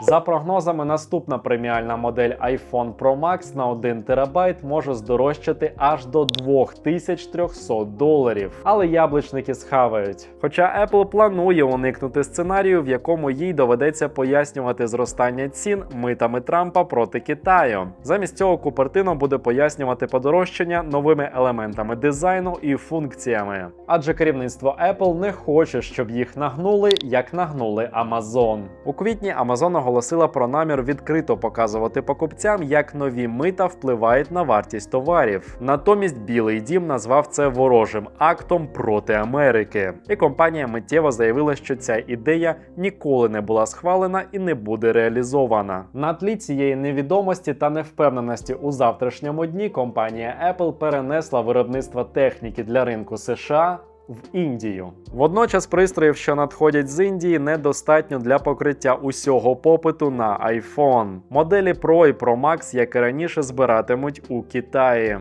За прогнозами, наступна преміальна модель iPhone Pro Max на 1 ТБ може здорожчати аж до 2300 доларів. Але яблучники схавають. Хоча Apple планує уникнути сценарію, в якому їй доведеться пояснювати зростання цін митами Трампа проти Китаю. Замість цього Купертино буде пояснювати подорожчання новими елементами дизайну і функціями. Адже керівництво Apple не хоче, щоб їх нагнули, як нагнули Amazon. У квітні Amazon оголосила про намір відкрито показувати покупцям, як нові мита впливають на вартість товарів. Натомість Білий Дім назвав це ворожим актом проти Америки. І компанія миттєво заявила, що ця ідея ніколи не була схвалена і не буде реалізована. На тлі цієї невідомості та невпевненості у завтрашньому дні компанія Apple перенесла виробництво техніки для ринку США. В Індію водночас пристроїв, що надходять з Індії, недостатньо для покриття усього попиту на iPhone. Моделі Pro і Pro Max, як і раніше, збиратимуть у Китаї.